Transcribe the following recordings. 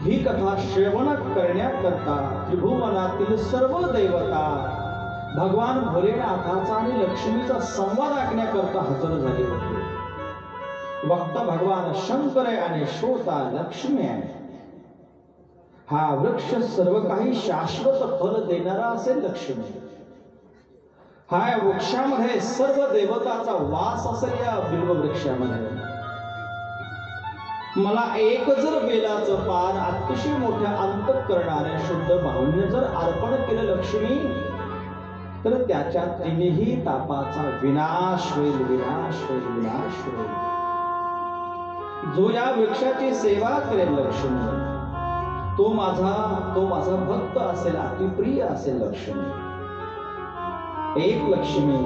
ही कथा श्रवण करण्याकरता त्रिभुवनातील सर्व दैवता भगवान भोलेनाथाचा आणि लक्ष्मीचा संवाद ऐकण्याकरता हजर झाले होते. वक्ता भगवान शंकर आहे आणि श्रोता लक्ष्मी आहे हा वृक्ष सर्व काही शाश्वत फल देणारा असेल लक्ष्मी. हा या वृक्षामध्ये सर्व देवताचा वास असेल या बिल्व वृक्षामध्ये मला एक जर वेलाचं पान अतिशय मोठ्या अंत करणाऱ्या शुद्ध भावने जर अर्पण केलं लक्ष्मी तर त्याच्या तिन्ही तापाचा विनाश होईल विनाश होईल विनाश होईल. जो या वृक्षाची सेवा करेल लक्ष्मी तो माझा तो माझा भक्त असेल अतिप्रिय असेल लक्ष्मी. एक लक्ष्मी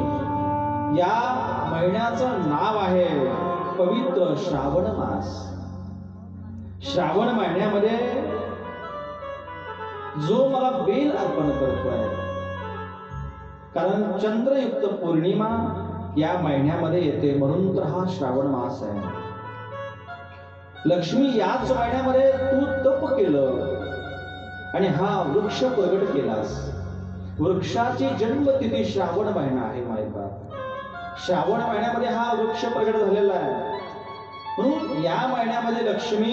या महिन्याचं नाव आहे पवित्र श्रावण मास. श्रावण महिन्यामध्ये जो मला बेल अर्पण करतोय कारण चंद्रयुक्त पौर्णिमा या महिन्यामध्ये येते म्हणून तर हा श्रावण मास आहे. लक्ष्मी याच महिन्यामध्ये तू तप केलं आणि हा वृक्ष प्रगट केलास. वृक्षाची जन्मतिथी श्रावण महिना आहे मायबा श्रावण महिन्यामध्ये हा वृक्ष प्रगट झालेला आहे. म्हणून या महिन्यामध्ये लक्ष्मी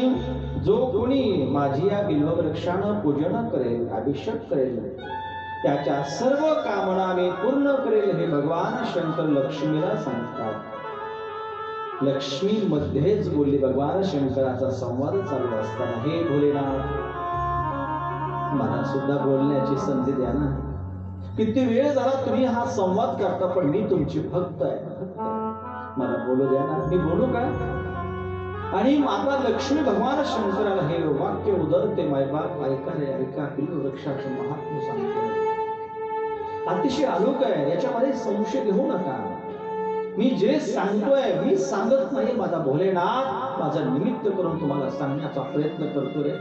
जो कोणी माझी या बिल्व वृक्षानं पूजन करेल अभिषेक करेल त्याच्या सर्व कामना मी पूर्ण करेल हे भगवान शंकर लक्ष्मीला सांगतात. लक्ष्मी मध्येच बोलली भगवान शंकराचा संवाद चालू असताना हे भोलेनाथ मला सुद्धा बोलण्याची संधी द्या ना. किती वेळ झाला तुम्ही हा संवाद करता पण मी तुमची भक्त आहे भक्त आहे. मला बोलू द्या ना. मी बोलू का? आणि माता लक्ष्मी भगवान शंकराला हे वाक्य उदरते मायबाप ऐका रे ऐका. बिल्व वृक्षाचं महात्म्य सांगतो अतिशय आलोक आहे. याच्यामध्ये संशय घेऊ नका. मी जे सांगतोय मी सांगत नाही माझा भोलेनाथ. माझा निमित्त करून तुम्हाला सांगण्याचा प्रयत्न करतो रे.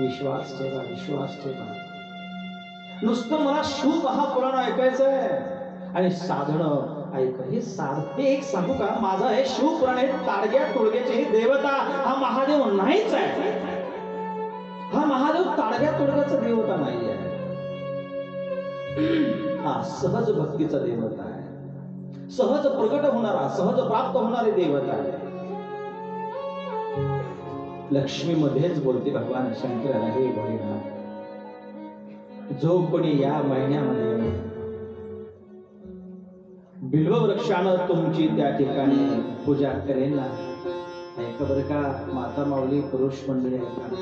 विश्वास ठेवा विश्वास ठेवा. नुसतं मला शिव महापुराण ऐकायचं आहे आणि साधणं ऐक हे साध हे एक सांगू का माझं हे शिवपुराण हे ताडग्या तोडग्याचे हे देवता हा महादेव नाहीच आहे. हा महादेव ताडग्या तोडग्याचा देवता नाही आहे. हा सहज भक्तीचा देवता आहे. सहज प्रगट होणारा सहज प्राप्त होणारी देवता आहे. लक्ष्मी मध्येच बोलते भगवान शंकराला हे भोलेनाथ जो कोणी या महिन्यामध्ये बिल्व वृक्षानं तुमची त्या ठिकाणी पूजा करेल ना. ऐका बरं का माता माऊली पुरुष मंडळी ऐका.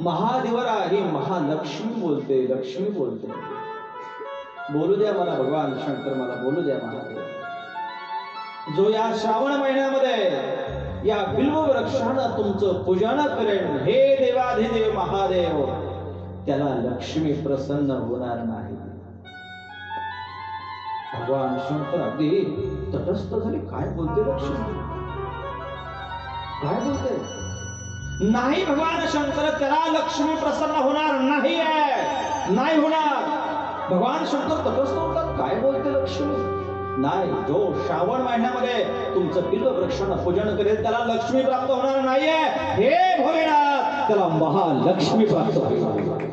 महादेवरा ही महालक्ष्मी बोलते लक्ष्मी बोलते. बोलू द्या मला भगवान शंकर मला बोलू द्या महादेव. जो या श्रावण महिन्यामध्ये या बिल्व वृक्षानं तुमचं पूजन करेन हे देवाधिदेव महादेव त्याला लक्ष्मी प्रसन्न होणार नाही. भगवान शंकर अगदी तटस्थ झाले. काय बोलते लक्ष्मी काय बोलते? नाही भगवान शंकर त्याला लक्ष्मी प्रसन्न होणार नाही आहे. नाही होणार. भगवान शंकर तटस्थ होतात. काय बोलते लक्ष्मी? नाही जो श्रावण महिन्यामध्ये तुमचं बिल्व वृक्षानं पूजन करेल त्याला लक्ष्मी प्राप्त होणार नाहीये. हे भोलेनाथ त्याला महालक्ष्मी प्राप्त होईल.